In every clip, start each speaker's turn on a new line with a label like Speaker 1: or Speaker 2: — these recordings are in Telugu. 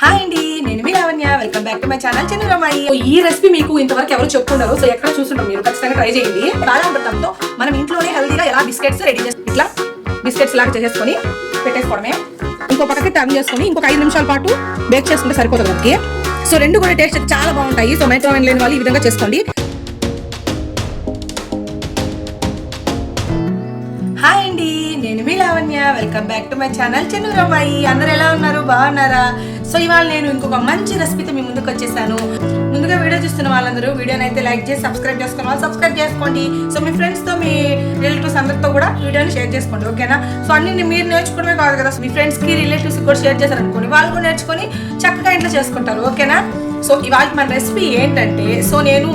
Speaker 1: హాయ్ అండి నేను మీ Lavanya. Welcome back to my channel చంద్రమాయి ఈ రెసిపీ మీకు ఇంతవరకు ఎవరు చెప్పుకుంటారు సో ఎక్కడ చూస్తుంటారు మీరు? ఖచ్చితంగా ట్రై చేయండి. బాలామృతంతో మనం ఇంట్లోనే హెల్దీగా ఎలా బిస్కెట్స్ రెడీ చేసి ఇట్లా బిస్కెట్స్ లాగా చేసేసుకొని పెట్టేసుకోవడమే. ఇంకో పక్కకి టర్న్ చేసుకొని ఇంకొక ఐదు నిమిషాల పాటు బేక్ చేసుకుంటే సరిపోతుంది మనకి. సో రెండు కూడా టేస్ట్ చాలా బాగుంటాయి. సో మైక్రోవేవ్ లేని వాళ్ళు ఈ విధంగా చేసుకోండి. హాయ్ అండి నేను మీ Lavanya. Welcome back to my channel చెన్నూరమ్మాయి అందరు ఎలా ఉన్నారు? బాగున్నారా? సో ఇవాళ నేను ఇంకొక మంచి రెసిపీతో మీ ముందుకు వచ్చేసాను. ముందుగా వీడియో చూస్తున్న వాళ్ళందరూ వీడియోని అయితే లైక్ చేసి సబ్స్క్రైబ్ చేసుకున్న వాళ్ళు సబ్స్క్రైబ్ చేసుకోండి. సో మీ ఫ్రెండ్స్తో మీ రిలేటివ్స్ అందరితో కూడా వీడియోని షేర్ చేసుకోండి ఓకేనా సో అన్ని మీరు నేర్చుకోవడమే కాదు కదా. మీ ఫ్రెండ్స్ రిలేటివ్స్కి రిలేటివ్స్ కూడా షేర్ చేశారనుకోండి వాళ్ళు కూడా నేర్చుకొని చక్కగా ఇంట్లో చేసుకుంటారు ఓకేనా సో ఇవాళ మన రెసిపీ ఏంటంటే సో నేను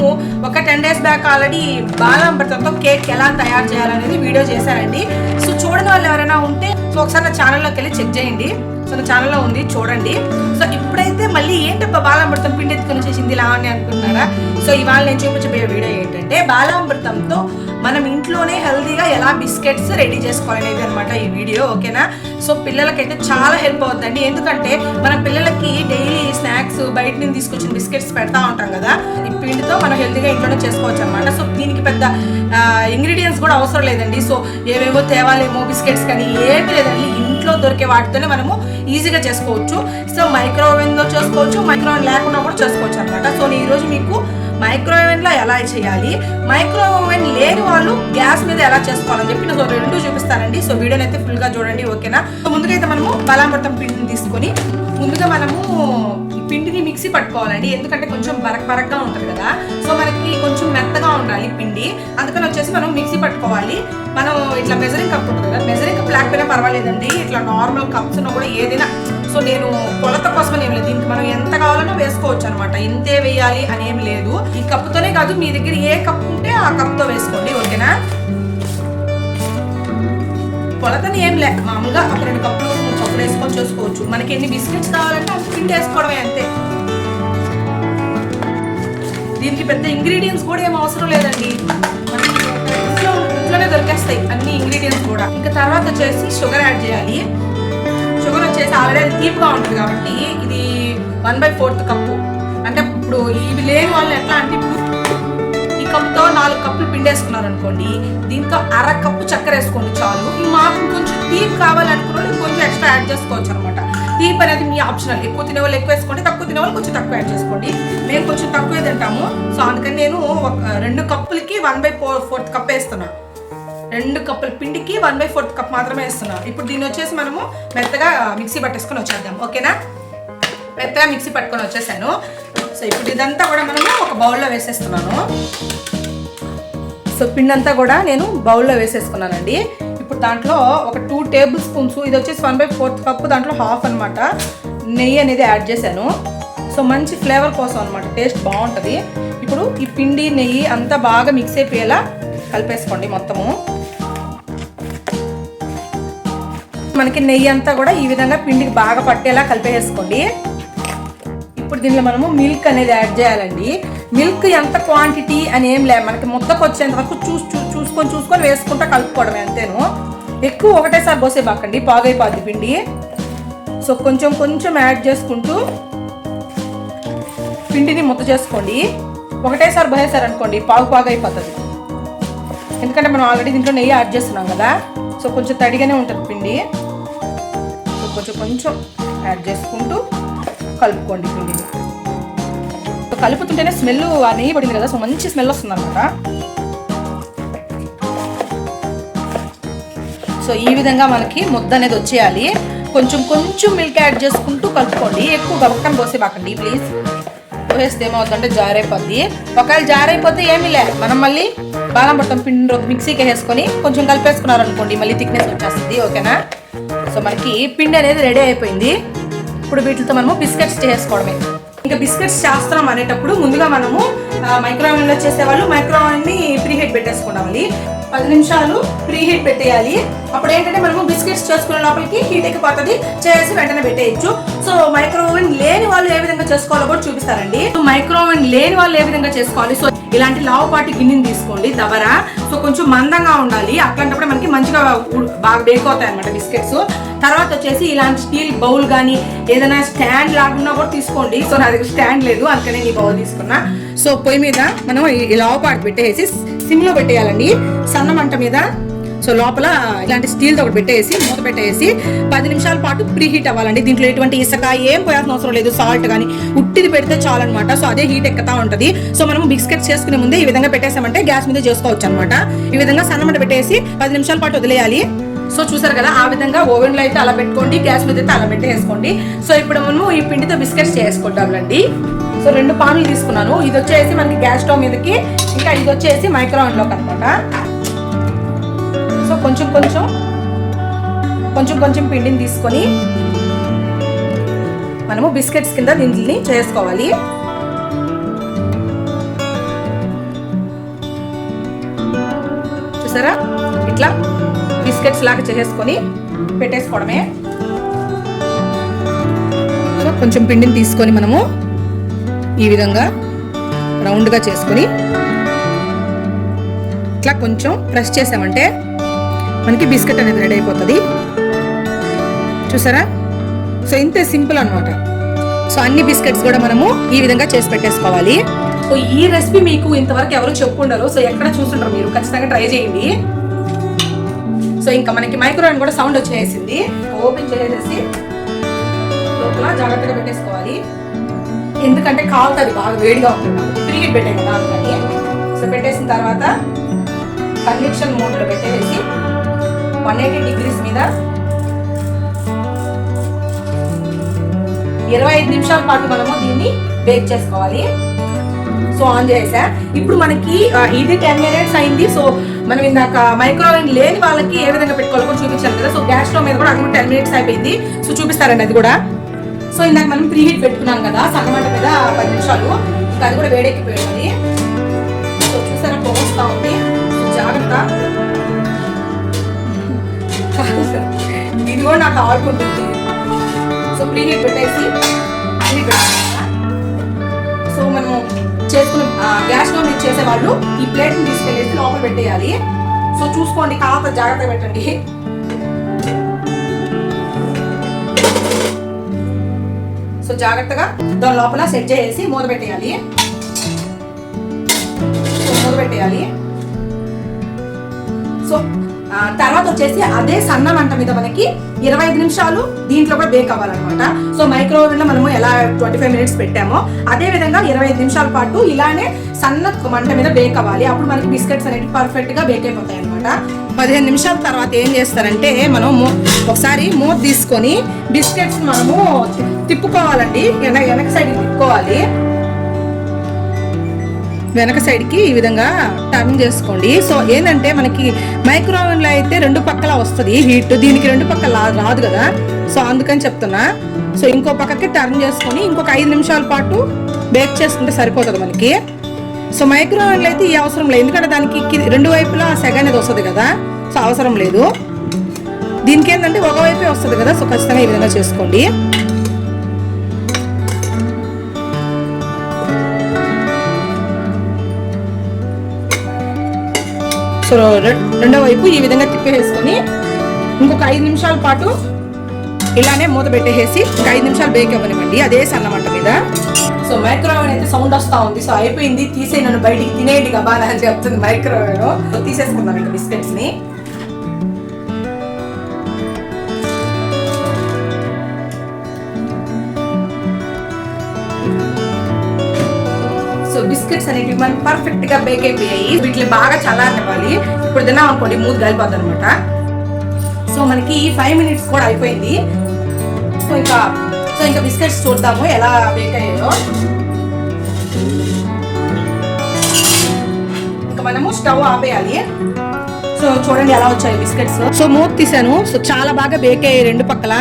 Speaker 1: ఒక టెన్ డేస్ బ్యాక్ ఆల్రెడీ బాలామృతంతో కేక్ ఎలా తయారు చేయాలనేది వీడియో చేశానండి. సో చూడని వాళ్ళు ఎవరైనా ఉంటే సో ఒకసారి నా ఛానల్లోకి వెళ్ళి చెక్ చేయండి. సో నా ఛానల్లో ఉంది చూడండి. సో ఇప్పుడైతే మళ్ళీ ఏంటబ్బా బాలామృతం పిండి ఎత్తుకొని వచ్చేసింది ఇలా అని అనుకుంటున్నారా? సో ఇవాళ నేను చూపించబోయే వీడియో ఏంటంటే బాలామృతంతో మనం ఇంట్లోనే హెల్తీగా ఎలా బిస్కెట్స్ రెడీ చేసుకోవాలనేది అనమాట ఈ వీడియో ఓకేనా? సో పిల్లలకైతే చాలా హెల్ప్ అవుతుందండి ఎందుకంటే మన పిల్లలకి డైలీ స్నాక్స్ బయట నుంచి తీసుకొచ్చిన బిస్కెట్స్ పెడతా ఉంటాం కదా ఈ పిండితో మనం హెల్తీగా ఇంట్లోనే చేసుకోవచ్చు అనమాట సో దీనికి పెద్ద ఇంగ్రీడియంట్స్ కూడా అవసరం లేదండి. సో ఏవేవో తేవాలేమో బిస్కెట్స్ కానీ ఏమి లేదండి. దొరికే వాటితోనే మనము ఈజీగా చేసుకోవచ్చు. సో మైక్రోవేవ్లో చేసుకోవచ్చు మైక్రోవేవ్ లేకుండా కూడా చేసుకోవచ్చు అనమాట సో నేను ఈరోజు మీకు మైక్రోవేవ్ ఎలా చేయాలి మైక్రోవేవ్ లేని వాళ్ళు గ్యాస్ మీద ఎలా చేసుకోవాలని చెప్పి నేను రెండు చూపిస్తానండి. సో వీడియోని అయితే ఫుల్గా చూడండి ఓకేనా? సో ముందుగా అయితే మనము బలామృతం పిండిని తీసుకొని ముందుగా మనము పిండిని మిక్సీ పట్టుకోవాలండి. ఎందుకంటే కొంచెం బరక్ బరక్గా ఉంటుంది కదా. సో మనకి కొంచెం మెత్తగా ఉండాలి పిండి. అందుకని వచ్చేసి మనం మిక్సీ పట్టుకోవాలి. మనం ఇట్లా మెజరింగ్ కప్ ఉంటుంది కదా. మెజరింగ్ కప్ లేకపోయినా పర్వాలేదండి. ఇట్లా నార్మల్ కప్స్ ఉన్నా కూడా ఏదైనా. సో నేను కొలత కోసం ఏం లేదు. దీనికి మనం ఎంత కావాలనో వేసుకోవచ్చు అనమాట ఇంతే వేయాలి అని ఏం లేదు. ఈ కప్పుతోనే కాదు మీ దగ్గర ఏ కప్ ఉంటే ఆ కప్తో వేసుకోండి. ఓకేనా? కొలతని ఏం లే. మామూలుగా ఒక రెండు కప్పులు మూడు వేసుకొని చూసుకోవచ్చు. మనకి ఎన్ని బిస్కెట్స్ కావాలంటే అంత ప్రింట్ వేసుకోవడమే అంతే. దీనికి పెద్ద ఇంగ్రీడియంట్స్ కూడా ఏం అవసరం లేదండి. ఇంట్లో ఇంట్లోనే దొరికేస్తాయి అన్ని ఇంగ్రీడియంట్స్ కూడా. ఇంకా తర్వాత వచ్చేసి షుగర్ యాడ్ చేయాలి. షుగర్ వచ్చేసి ఆల్రెడీ తీపిగా ఉంటుంది కాబట్టి ఇది వన్ బై ఫోర్త్ కప్పు. అంటే ఇప్పుడు ఇవి లేని వాళ్ళు ఎట్లా అంటే ఇప్పుడు కప్పుతో నాలుగు కప్పులు పిండి వేసుకున్నారు అనుకోండి దీంతో అర కప్పు చక్కెర వేసుకోండి చాలు. మాకు కొంచెం తీపి కావాలనుకున్న కొంచెం ఎక్స్ట్రా యాడ్ చేసుకోవచ్చు అనమాట తీపి అనేది మీ ఆప్షనల్ ఎక్కువ తినే వాళ్ళు ఎక్కువ వేసుకోండి తక్కువ తినే వాళ్ళు కొంచెం తక్కువ యాడ్ చేసుకోండి. మేము కొంచెం తక్కువే తింటాము. సో అందుకని నేను ఒక రెండు కప్పులకి one by four fourth cup వేస్తున్నాను రెండు కప్పుల పిండికి వన్ బై ఫోర్త్ కప్ మాత్రమే వేస్తున్నాం. ఇప్పుడు దీన్ని వచ్చేసి మనము మెత్తగా మిక్సీ పట్టేసుకొని వచ్చేద్దాం. ఓకేనా? మెత్తగా మిక్సీ పట్టుకొని వచ్చేసాను. సో ఇప్పుడు ఇదంతా కూడా మనము ఒక బౌల్లో వేసేస్తున్నాను. సో పిండి అంతా కూడా నేను బౌల్లో వేసేసుకున్నానండి. ఇప్పుడు దాంట్లో ఒక టూ టేబుల్ స్పూన్స్ ఇది వచ్చేసి వన్ బై ఫోర్త్ కప్ దాంట్లో హాఫ్ అనమాట నెయ్యి అనేది యాడ్ చేశాను. సో మంచి ఫ్లేవర్ కోసం అనమాట టేస్ట్ బాగుంటుంది. ఇప్పుడు ఈ పిండి నెయ్యి అంతా బాగా మిక్స్ అయిపోయేలా కలిపేసుకోండి మొత్తము. మనకి నెయ్యి అంతా కూడా ఈ విధంగా పిండికి బాగా పట్టేలా కలిపేసుకోండి. ఇప్పుడు దీనిలో మనము మిల్క్ అనేది యాడ్ చేయాలండి. మిల్క్ ఎంత క్వాంటిటీ అని ఏం లే మనకి ముద్దకు వచ్చేంత వరకు చూసి చూ చూసుకొని చూసుకొని వేసుకుంటా కలుపుకోవడమే అంతేను. ఎక్కువ ఒకటేసారి పోసే బాకండి పాగైపోద్ది పిండి. సో కొంచెం కొంచెం యాడ్ చేసుకుంటూ పిండిని ముద్ద చేసుకోండి. ఒకటేసారి పోసేసారనుకోండి పాగు పాగు అయిపోతుంది ఎందుకంటే మనం ఆల్రెడీ దీంట్లో నెయ్యి యాడ్ చేస్తున్నాం కదా. సో కొంచెం తడిగానే ఉంటుంది పిండి. సో కొంచెం కొంచెం యాడ్ చేసుకుంటూ కలుపుకోండి పిండిని. సో కలుపుతుంటేనే స్మెల్ ఆ నెయ్యి పడింది కదా సో మంచి స్మెల్ వస్తుంది అనమాట సో ఈ విధంగా మనకి ముద్ద అనేది వచ్చేయాలి. కొంచెం కొంచెం మిల్క్ యాడ్ చేసుకుంటూ కలుపుకోండి. ఎక్కువ గబక్కన పోసేవాకండి ప్లీజ్ పోసేస్తే ఏమవుతుందంటే జారైపోద్ది. ఒకవేళ జారైపోతే ఏమీ లే. మనం మళ్ళీ బాదం పట్టం పిండి మిక్సీకి వేసుకొని కొంచెం కలిపేసుకున్నారనుకోండి మళ్ళీ థిక్నెస్ వచ్చేస్తుంది ఓకేనా? సో మనకి పిండి అనేది రెడీ అయిపోయింది. ఇప్పుడు వీటితో మనము బిస్కెట్స్ చేసుకోవడమే ఇంకా బిస్కెట్స్ చేస్తున్నాం అనేటప్పుడు ముందుగా మనము మైక్రోవేవ్లో చేసేవాళ్ళు మైక్రోవేవ్ని ప్రీ హీట్ పెట్టేసుకోవాలి పది నిమిషాలు ప్రీ హీట్ పెట్టేయాలి. అప్పుడు ఏంటంటే మనము బిస్కెట్స్ చేసుకునే లోపలికి హీట్ ఎక్కిపోతుంది. చేసి వెంటనే పెట్టేయచ్చు. సో మైక్రో ఓవెన్ లేని వాళ్ళు ఏ విధంగా చేసుకోవాలో కూడా చూపిస్తారండి. సో మైక్రో ఓవెన్ లేని వాళ్ళు ఏ విధంగా చేసుకోవాలి? సో ఇలాంటి లావుపాటి గిన్నెని తీసుకోండి దబరా. సో కొంచెం మందంగా ఉండాలి. అట్లాంటప్పుడు మనకి మంచిగా బాగా బేక్ అవుతాయి అనమాట బిస్కెట్స్. తర్వాత వచ్చేసి ఇలాంటి స్టీల్ బౌల్ కానీ ఏదైనా స్టాండ్ లాగున్నా కూడా తీసుకోండి. సో నా దగ్గర స్టాండ్ లేదు అందుకనే ఈ బౌల్ తీసుకున్నా. సో పొయ్యి మీద మనం ఈ- లావుపాటు పెట్టేసి సిమ్లో పెట్టేయాలండి. సన్న మంట మీద సో లోపల ఇలాంటి స్టీల్ ఒకటి పెట్టేసి మూత పెట్టేసి పది నిమిషాల పాటు ప్రీ హీట్ అవ్వాలండి. దీంట్లో ఎటువంటి ఇసుక ఏం పోయాల్సిన అవసరం లేదు. సాల్ట్ కానీ ఉట్టిది పెడితే చాలన్నమాట. సో అదే హీట్ ఎక్కుతా ఉంటుంది. సో మనం బిస్కెట్స్ చేసుకునే ముందే ఈ విధంగా పెట్టేసామంటే గ్యాస్ మీద చేసుకోవచ్చు అనమాట ఈ విధంగా సన్నమంట పెట్టేసి పది నిమిషాల పాటు వదిలేయాలి. సో చూసారు కదా ఆ విధంగా ఓవెన్లో అయితే అలా పెట్టుకోండి గ్యాస్ మీద అయితే అలా పెట్టేసుకోండి. సో ఇప్పుడు మనము ఈ పిండితో బిస్కెట్స్ చేసుకుంటామండి సో రెండు పాన్లు తీసుకున్నాను. ఇది వచ్చేసి మనకి గ్యాస్ స్టవ్ మీదకి ఇంకా ఇది వచ్చేసి మైక్రోవెన్లోకి అనమాట కొంచెం కొంచెం కొంచెం కొంచెం పిండిని తీసుకొని మనము బిస్కెట్స్ కింద దీన్ని చేసుకోవాలి. చూసారా? ఇట్లా బిస్కెట్స్ లాగా చేసేసుకొని పెట్టేసుకోవడమే. సో కొంచెం పిండిని తీసుకొని మనము ఈ విధంగా రౌండ్గా చేసుకొని ఇట్లా కొంచెం ప్రెస్ చేసామంటే మనకి బిస్కెట్ అనేది రెడీ అయిపోతుంది. చూసారా? సో ఇంతే సింపుల్ అన్నమాట. సో అన్ని బిస్కెట్స్ కూడా మనము ఈ విధంగా చేసి పెట్టేసుకోవాలి. సో ఈ రెసిపీ మీకు ఇంతవరకు ఎవరు చెప్పుండరు. సో ఎక్కడ చూస్తుంటారు మీరు? ఖచ్చితంగా ట్రై చేయండి. సో ఇంకా మనకి మైక్రోవేవ్ కూడా సౌండ్ వచ్చేసింది. ఓపెన్ చేసేసి లోపల జాగ్రత్తగా పెట్టేసుకోవాలి. ఎందుకంటే కాలుతుంది బాగా వేడిగా ఉంటుంది. తిరిగి పెట్టాం కదా సో పెట్టేసిన తర్వాత కన్వెక్షన్ మోడ్లో పెట్టేసి వన్ ఎయిటీ డిగ్రీస్ మీద. ఇరవై ఐదు నిమిషాల పాటు మనము దీన్ని బేక్ చేసుకోవాలి. సో ఆన్ చేసా. ఇప్పుడు మనకి ఇది టెన్ మినిట్స్ అయింది. సో మనం ఇందాక మైక్రోవేవ్ లేని వాళ్ళకి ఏ విధంగా పెట్టుకోవాలో కూడా చూపించాను కదా. సో గ్యాస్ స్టవ్ మీద కూడా అది కూడా టెన్ మినిట్స్ అయిపోయింది. సో చూపిస్తారండి అది కూడా. సో ఇందాక మనం ప్రీహీట్ పెట్టుకున్నాం కదా సన్నమాట మీద పది నిమిషాలు. అది కూడా వేడెక్కిపోయింది. ఇది కూడా నాకు ఆడుకుంటుంది. సో ప్రీ హీట్ పెట్టేసి ప్రీ పెట్టేస్తా సో మనము చేసుకున్న గ్యాస్ స్టవ్ మీద చేసే ఈ ప్లేట్ని తీసుకెళ్ళేసి లోపల పెట్టేయాలి. సో చూసుకోండి కాస్త జాగ్రత్త పెట్టండి. సో జాగ్రత్తగా దాని లోపల సెట్ చేసి మూత పెట్టేయాలి. మూత పెట్టేయాలి. సో తర్వాత వచ్చేసి అదే సన్న వంట మీద మనకి ఇరవై ఐదు నిమిషాలు దీంట్లో కూడా బేక్ అవ్వాలన్నమాట. సో మైక్రోవేవ్లో మనము ఎలా ట్వంటీ ఫైవ్ మినిట్స్ పెట్టామో అదే విధంగా ఇరవై ఐదు నిమిషాల పాటు ఇలానే సన్న మంట మీద బేక్ అవ్వాలి. అప్పుడు మనకి బిస్కెట్స్ అనేవి పర్ఫెక్ట్గా బేక్ అయిపోతాయి అనమాట పదిహేను నిమిషాల తర్వాత ఏం చేస్తారంటే మనం ఒకసారి మూత తీసుకొని బిస్కెట్స్ మనము తిప్పుకోవాలండి. వెనక వెనక సైడ్ తిప్పుకోవాలి. వెనక సైడ్కి ఈ విధంగా టర్న్ చేసుకోండి. సో ఏంటంటే మనకి మైక్రోవేవ్లో అయితే రెండు పక్కల వస్తుంది హీట్. దీనికి రెండు పక్కల రాదు కదా. సో అందుకని చెప్తున్నా. సో ఇంకో పక్కకి టర్న్ చేసుకొని ఇంకొక ఐదు నిమిషాల పాటు బేక్ చేసుకుంటే సరిపోతుంది మనకి. సో మైక్రోవేవ్లో అయితే ఈ అవసరం లేదు. ఎందుకంటే దానికి రెండు వైపులా సెగ అనేది వస్తుంది కదా. సో అవసరం లేదు. దీనికి ఏంటంటే ఒకవైపే వస్తుంది కదా. సో ఖచ్చితంగా ఈ విధంగా చేసుకోండి. సో రెండో వైపు ఈ విధంగా తిప్పేసుకొని ఇంకొక ఐదు నిమిషాల పాటు ఇలానే మూత పెట్టేసి ఒక ఐదు నిమిషాలు బేక్ అవ్వనివ్వండి. అదే సన్నమంట మీద. సో మైక్రోవేవ్ అయితే సౌండ్ వస్తా ఉంది. సో అయిపోయింది. తీసే నన్ను బయటికి తినేయండి గబానా అని చెప్తుంది మైక్రోవేవ్. తీసేసుకుందాం ఇంకా బిస్కెట్స్ బిస్కెట్స్ అనేవి మనకి పర్ఫెక్ట్గా బేక్ అయిపోయాయి. వీటిని బాగా చల్లారనివ్వాలి. ఇప్పుడు తిన్నాం అనుకోండి మూత కలిపోద్ది అనమాట సో మనకి ఈ ఫైవ్ మినిట్స్ కూడా అయిపోయింది. సో ఇంకా సో ఇంకా బిస్కెట్స్ చూద్దాము ఎలా బేక్ అయ్యాయో. ఇంకా మనము స్టవ్ ఆపేయాలి. సో చూడండి ఎలా వచ్చాయి బిస్కెట్స్. సో మూత తీసాను. సో చాలా బాగా బేక్ అయ్యాయి రెండు పక్కల.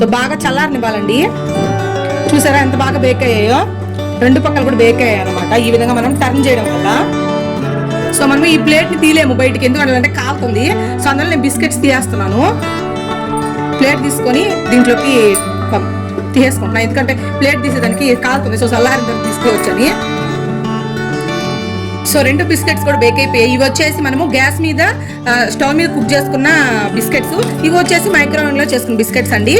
Speaker 1: సో బాగా చల్లారనివ్వాలండి. చూసారా ఎంత బాగా బేక్ అయ్యాయో? రెండు పక్కలు కూడా బేక్ అయ్యాయి అనమాట ఈ విధంగా మనం టర్న్ చేయడం వల్ల. సో మనం ఈ ప్లేట్ని తీలేము బయటికి. ఎందుకంటే కాలుతుంది. సో అందులో నేను బిస్కెట్స్ తీయేస్తున్నాను. ప్లేట్ తీసుకొని దీంట్లోకి తీసేసుకుంటున్నాను ఎందుకంటే ప్లేట్ తీసేదానికి కాలుతుంది. సో చల్లారిన తర్వాత తీసుకోవచ్చని. సో రెండు బిస్కెట్స్ కూడా బేక్ అయిపోయాయి ఇవి వచ్చేసి మనము గ్యాస్ మీద స్టవ్ మీద కుక్ చేసుకున్న బిస్కెట్స్ ఇవి వచ్చేసి మైక్రోవేవ్లో చేసుకున్న బిస్కెట్స్ అండి.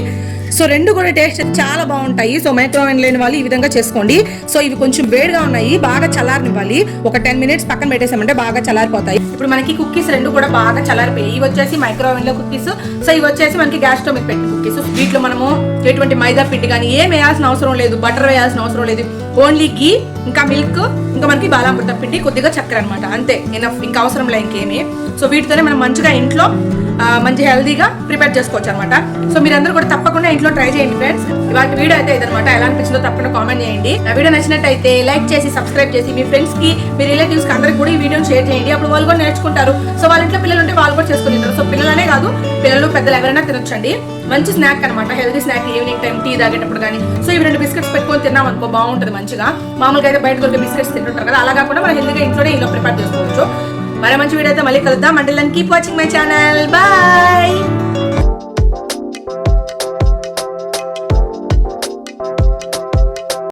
Speaker 1: సో రెండు కూడా టేస్ట్ చాలా బాగుంటాయి. సో మైక్రోవేవ్ లేని వాళ్ళు ఈ విధంగా చేసుకోండి. సో ఇవి కొంచెం వేడిగా ఉన్నాయి. బాగా చల్లారనివ్వాలి. ఒక టెన్ మినిట్స్ పక్కన పెట్టేసామంటే బాగా చల్లారిపోతాయి. ఇప్పుడు మనకి కుక్కీస్ రెండు కూడా బాగా చల్లారిపోయాయి. ఇవి వచ్చేసి మైక్రోవేవ్లో కుక్కీస్ సో ఇవి వచ్చేసి మనకి గ్యాస్ స్టవ్ మీద పెట్టిన కుక్కీస్ వీటిలో మనము ఎటువంటి మైదా పిండి కానీ ఏం వేయాల్సిన అవసరం లేదు. బటర్ వేయాల్సిన అవసరం లేదు. ఓన్లీ గీ ఇంకా మిల్క్ ఇంకా మనకి బాలామృతం పిండి కొద్దిగా చక్కెర అనమాట అంతే ఎనఫ్ ఇంకా అవసరం లేదు ఇంకేమీ. సో వీటితోనే మనం మంచిగా ఇంట్లో మంచి హెల్దీగా ప్రిపేర్ చేసుకోవచ్చు అనమాట సో మీరందరూ కూడా తప్పకుండా ఇంట్లో ట్రై చేయండి ఫ్రెండ్స్. ఇవాళ వీడియో అయితే ఇదనమాట ఎలా అనిపించిందో తప్పకుండా కామెంట్ చేయండి. నా వీడియో నచ్చినట్టయితే లైక్ చేసి సబ్స్క్రైబ్ చేసి మీ ఫ్రెండ్స్కి మీ రిలేటివ్స్కి అందరికి కూడా ఈ వీడియోని షేర్ చేయండి. అప్పుడు వాళ్ళు కూడా నేర్చుకుంటారు. సో వాళ్ళ ఇంట్లో పిల్లలు ఉంటే వాళ్ళు కూడా చేసుకుని సో పిల్లలనే కాదు పిల్లలు పెద్దలు ఎవరైనా తినొచ్చండి. మంచి స్నాక్ అనమాట healthy snack evening time tea తాగేటప్పుడు కానీ సో ఇవి రెండు బిస్కెట్స్ పెట్టుకొని తిన్నాం అనుకో బాగుంటుంది మంచిగా. మామూలుగా అయితే బయట దొరికే బిస్కెట్స్ తింటుంటారు కదా అలా కాకుండా మనం హెల్దీగా ఇంట్లోనే ఇలా ప్రిపేర్ చేసుకోవచ్చు. మరో మంచి వీడియో అయితే మళ్ళీ కలుద్దాం. అంటే keep watching my channel bye